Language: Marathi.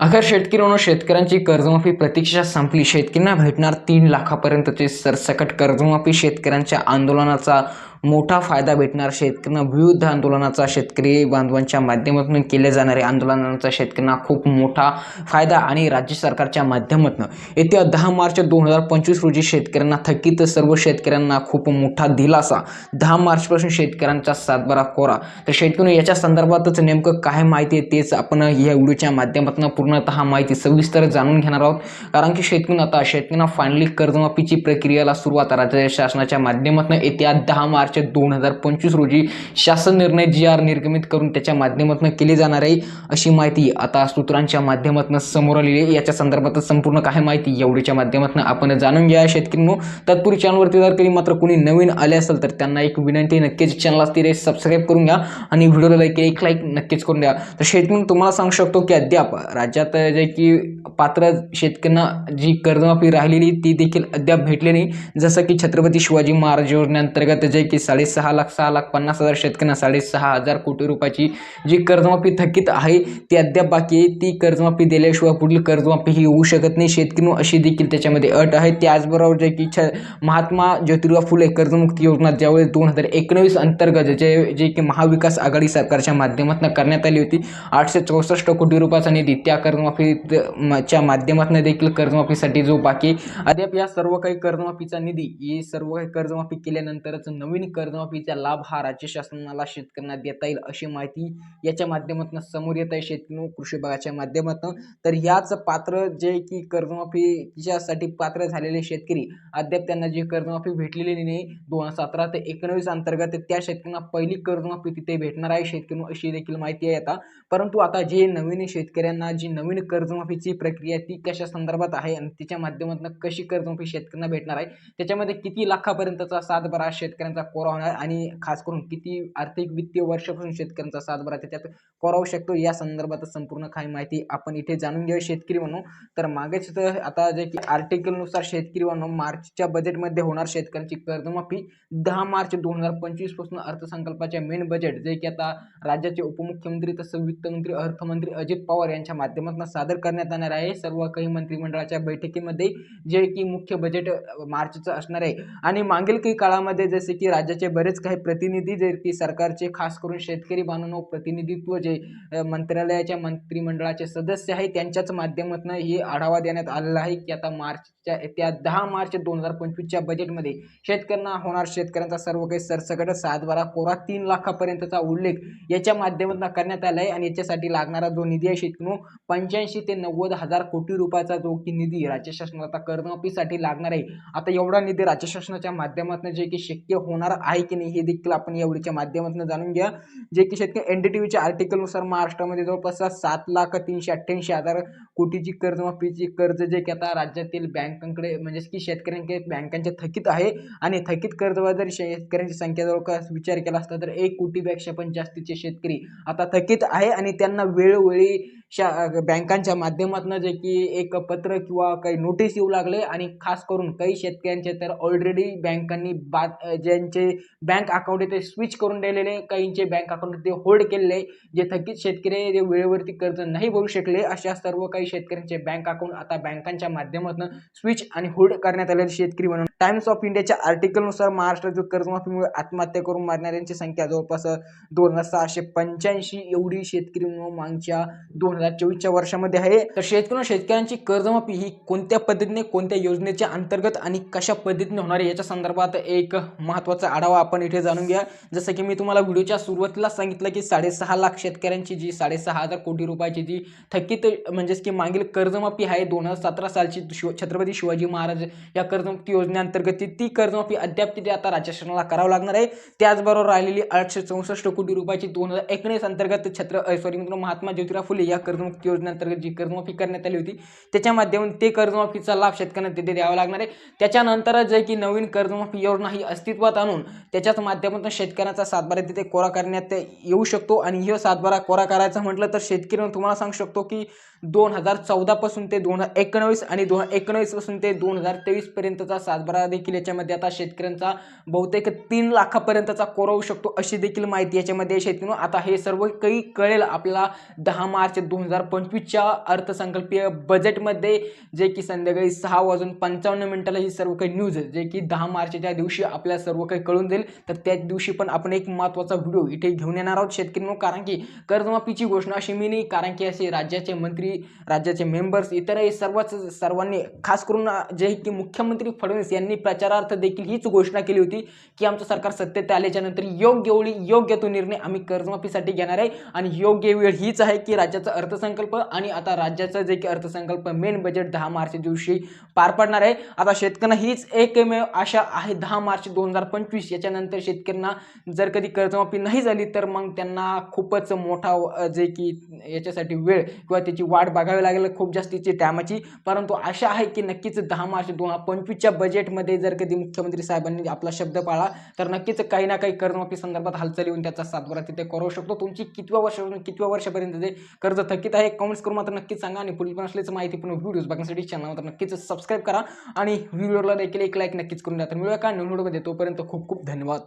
अखेर शेतकऱ्यांनो शेतकऱ्यांची कर्जमाफी प्रतीक्षा संपली शेतकऱ्यांना भेटणार तीन लाखापर्यंतचे सरसकट कर्जमाफी शेतकऱ्यांच्या आंदोलनाचा मोठा फायदा भेटणार शेतकऱ्यांना. विविध आंदोलनाचा शेतकरी बांधवांच्या माध्यमातून केले जाणाऱ्या आंदोलनाचा शेतकऱ्यांना खूप मोठा फायदा आणि राज्य सरकारच्या माध्यमातून. येत्या दहा मार्च दोन हजार पंचवीस रोजी शेतकऱ्यांना थकीत सर्व शेतकऱ्यांना खूप मोठा दिलासा. दहा मार्चपासून शेतकऱ्यांचा सातबारा कोरा. तर शेतकरी याच्या संदर्भातच नेमकं काय माहिती आहे तेच आपण या व्हिडिओच्या माध्यमातून पूर्णतः माहिती सविस्तर जाणून घेणार आहोत. कारण की शेतकरी आता शेतकऱ्यांना फायनली कर्जमाफीची प्रक्रियेला सुरुवात राज्य शासनाच्या माध्यमातून येत्या दहा मार्च दोन हजार पंचवीस रोजी शासन निर्णय जी आर निर्गमित करून त्याच्या माध्यमातून केली जाणार आहे अशी माहिती आता सूत्रांच्या माध्यमातून समोर आलेली आहे. याच्या संदर्भात संपूर्ण काय माहिती एवढीच्या माध्यमातून आपण जाणून घ्या. शेतकरीनो तत्पूर्वी चॅनलवरती जर कधी मात्र कोणी नवीन आले असेल तर त्यांना एक विनंती नक्कीच चॅनल असतील सबस्क्राईब करून घ्या आणि व्हिडिओला लाईक एक लाईक नक्कीच करून द्या. तर शेतकरी तुम्हाला सांगू शकतो की अद्याप राज्यात जे की पात्र शेतकऱ्यांना जी कर्जमाफी राहिलेली ती देखील अद्याप भेटली नाही. जसं की छत्रपती शिवाजी महाराज योजनेअंतर्गत जे की साडेसहा लाख सहा लाख पन्नास हजार शेतकऱ्यांना साडेसहा हजार कोटी रुपयाची जी कर्जमाफी थकीत आहे ती अद्याप बाकी आहे. ती कर्जमाफी दिल्याशिवाय पुढील कर्जमाफी ही होऊ शकत नाही. शेतकरी अशी देखील त्याच्यामध्ये अट आहे. त्याचबरोबर जे की छ महात्मा ज्योतिराव फुले कर्जमुक्ती योजना ज्यावेळेस दोन हजार एकोणवीस अंतर्गत जे जे की महाविकास आघाडी सरकारच्या माध्यमातून करण्यात आली होती आठशे चौसष्ट कोटी रुपयाचा निधी त्या कर्जमाफी च्या माध्यमातून देखील कर्जमाफीसाठी जो बाकी अद्याप या सर्व काही कर्जमाफीचा निधी ही सर्व काही कर्जमाफी केल्यानंतरच नवीन कर्जमाफीचा लाभ हा राज्य शासनाला शेतकऱ्यांना देता येईल अशी माहिती याच्या माध्यमातून समोर येत आहे. शेतकरी कृषी विभागाच्या माध्यमातून. तर याच पात्र जे की कर्जमाफीच्यासाठी पात्र झालेले शेतकरी अद्याप त्यांना जी कर्जमाफी भेटलेली नाही दोन हजार सतरा ते एकोणवीस अंतर्गत त्या शेतकऱ्यांना पहिली कर्जमाफी तिथे भेटणार आहे शेतकरी अशी देखील माहिती आहे आता. परंतु आता जे नवीन शेतकऱ्यांना जी नवीन कर्जमाफीची प्रक्रिया ती कशा संदर्भात आहे आणि तिच्या माध्यमातून कशी कर्जमाफी शेतकऱ्यांना भेटणार आहे त्याच्यामध्ये किती लाखापर्यंतचा सातबारा शेतकऱ्यांचा कोरा होणार आणि खास करून किती आर्थिक वित्तीय वर्षापासून शेतकऱ्यांचा सातबारा त्याच्यात कोरा होऊ शकतो. या संदर्भात संपूर्ण काही माहिती आपण इथे जाणून घेऊया शेतकरी म्हणून. तर मागेच तर आता जे की आर्टिकलनुसार शेतकरी म्हणून मार्चच्या बजेटमध्ये होणार शेतकऱ्यांची कर्जमाफी. दहा मार्च दोन हजार पंचवीसपासून अर्थसंकल्पाच्या मेन बजेट जे की आता राज्याचे उपमुख्यमंत्री तसं वित्तमंत्री अर्थमंत्री अजित पवार यांच्या माध्यमातून सादर करण्यात येणार आहे. सर्व काही मंत्रिमंडळाच्या बैठकीमध्ये जे की मुख्य बजेट मार्चचं असणार आहे. आणि मागील काही काळामध्ये जसे की राज्याचे बरेच काही प्रतिनिधी जे की सरकारचे खास करून शेतकरी बांधव प्रतिनिधित्व जे मंत्रालयाच्या मंत्रिमंडळाचे सदस्य आहे त्यांच्याच माध्यमातून हे आढावा देण्यात आलेला आहे की आता मार्चच्या त्या दहा मार्च दोन हजार पंचवीसच्या बजेटमध्ये शेतकऱ्यांना होणार शेतकऱ्यांचा सर्व काही सरसकट सातबारा कोरा तीन लाखापर्यंतचा उल्लेख याच्या माध्यमातून करण्यात आला आहे आणि याच्यासाठी लागणारा जो निधी आहे शेतकरी पंच्याऐंशी ते नव्वद हजार कोटी रुपयाचा जो की निधी राज्य शासनाला आता कर्जमाफीसाठी लागणार आहे. आता एवढा निधी राज्य शासनाच्या माध्यमातून जे की शक्य होणार आहे की नाही हे देखील आपण एवढीच्या माध्यमातून जाणून घ्या. जे की शेतकरी एन डी टी व्हीच्या आर्टिकलनुसार महाराष्ट्रामध्ये जवळपास सात लाख तीनशे अठ्ठ्याऐंशी हजार कोटीची कर्जमाफीची कर्ज जे की आता राज्यातील बँकांकडे म्हणजेच की शेतकऱ्यांकडे बँकांच्या थकीत आहे आणि थकीत कर्जबाजार शेतकऱ्यांची संख्या जवळपास विचार केला असता तर एक कोटीपेक्षा पण जास्तीचे शेतकरी आता थकीत आहे आणि त्यांना वेळोवेळी शा बँकांच्या माध्यमातून जे की एक पत्र किंवा काही नोटीस येऊ लागले आणि खास करून काही शेतकऱ्यांचे तर ऑलरेडी बँकांनी बा ज्यांचे बँक अकाउंट आहे ते स्विच करून दिलेले काहींचे बँक अकाउंट ते होल्ड केलेले जे थकीत शेतकरी जे वेळेवरती कर्ज नाही भरू शकले अशा सर्व काही शेतकऱ्यांचे बँक अकाउंट आता बँकांच्या माध्यमातून स्विच आणि होल्ड करण्यात आलेले शेतकरी म्हणून. टाइम्स ऑफ इंडियाच्या आर्टिकलनुसार महाराष्ट्रातील कर्जमाफीमुळे आत्महत्या करून मारणाऱ्यांची संख्या जवळपास दोन हजार सहाशे पंच्याऐंशी एवढी शेतकरी म्हणून मागच्या दोन हजार चोवीसच्या वर्षामध्ये आहे. तर शेतकरी शेतकऱ्यांची कर्जमाफी ही कोणत्या पद्धतीने कोणत्या योजनेच्या अंतर्गत आणि कशा पद्धतीने होणार आहे याच्या संदर्भात एक महत्त्वाचा आढावा आपण इथे जाणून घ्या. जसं की मी तुम्हाला व्हिडिओच्या सुरुवातीला सांगितलं की साडेसहा लाख शेतकऱ्यांची जी साडेसहा हजार कोटी रुपयाची जी थकीत म्हणजेच की मागील कर्जमाफी आहे दोन हजार सतरा सालची शिव छत्रपती शिवाजी महाराज या कर्जमुक्ती योजनेअंतर्गत ती ती कर्जमाफी अद्याप तिथे आता राज्य शासनाला करावं लागणार आहे. त्याचबरोबर राहिलेली आठशे चौसष्ट कोटी रुपयाची दोन हजार एकोणीस अंतर्गत छत्र सॉरी मित्रांनो महात्मा ज्योतिराव फुले या कर्जमुक्ती योजनेअंतर्गत जी कर्जमाफी करण्यात आली होती त्याच्या माध्यमातून ते कर्जमाफीचा लाभ शेतकऱ्यांना तिथे द्यावा लागणार आहे. त्याच्यानंतरच जे की नवीन कर्जमाफी योजना ही अस्तित्वात आणून त्याच्याच माध्यमातून शेतकऱ्यांचा सातबारा तिथे कोरा करण्यात येऊ शकतो. आणि ही सातबारा कोरा करायचा म्हटलं तर शेतकऱ्यांना तुम्हाला सांगू शकतो की दोन हजार चौदापासून ते दोन हजार एकोणवीस आणि दोन हजार एकोणवीसपासून ते दोन हजार तेवीसपर्यंतचा सातबारा देखील याच्यामध्ये आता शेतकऱ्यांचा बहुतेक तीन लाखापर्यंतचा कोरा होऊ शकतो अशी देखील माहिती याच्यामध्ये शेतकऱ्यांना. आता हे सर्व काही कळेल आपल्याला दहा मार्च दोन दोन हजार पंचवीसच्या अर्थसंकल्पीय बजेटमध्ये जे की संध्याकाळी सहा वाजून पंचावन्न मिनिटाला ही सर्व काही न्यूज जे की दहा मार्चच्या दिवशी आपल्या सर्व काही कळून जाईल. तर त्याच दिवशी पण आपण एक महत्त्वाचा व्हिडिओ इथे घेऊन येणार आहोत शेतकरी कारण की कर्जमाफीची घोषणा अशी मी नाही कारण की असे राज्याचे मंत्री राज्याचे मेंबर्स इतरही सर्वच सर्वांनी खास करून जे की मुख्यमंत्री फडणवीस यांनी प्रचारार्थ देखील हीच घोषणा केली होती की आमचं सरकार सत्तेत आल्याच्यानंतर योग्य वेळी योग्य तो निर्णय आम्ही कर्जमाफीसाठी घेणार आहे. आणि योग्य वेळ हीच आहे की राज्याचा अर्थसंकल्प आणि आता राज्याचं जे की अर्थसंकल्प मेन बजेट दहा मार्च दिवशी पार पडणार आहे. आता शेतकऱ्यांना हीच एकमेव आशा आहे. दहा मार्च दोन हजार पंचवीस याच्यानंतर शेतकऱ्यांना जर कधी कर्जमाफी नाही झाली तर मग त्यांना खूपच मोठा जे की याच्यासाठी वेळ किंवा त्याची वाट बघावी लागेल खूप जास्तीची टायमाची परंतु आशा आहे की नक्कीच दहा मार्च दोन हजार पंचवीसच्या बजेटमध्ये जर कधी मुख्यमंत्री साहेबांनी आपला शब्द पाळला तर नक्कीच काही ना काही कर्जमाफी संदर्भात हालचाल येऊन त्याचा सातबारा तिथे करू शकतो. तुमची कितव्या वर्षापासून कितव्या वर्षापर्यंत ते कर्ज थकीत आहे. कमेंट्स करून मात्र नक्कीच सांगा आणि पुढील पण असल्याचं माहिती पण व्हिडिओज बघण्यासाठी चॅनल मात्र नक्कीच सबस्क्राईब करा आणि व्हिडिओला देखील एक लाईक नक्कीच करून द्या. तर मिळूया का नवीन व्हिडिओमध्ये तोपर्यंत खूप खूप धन्यवाद.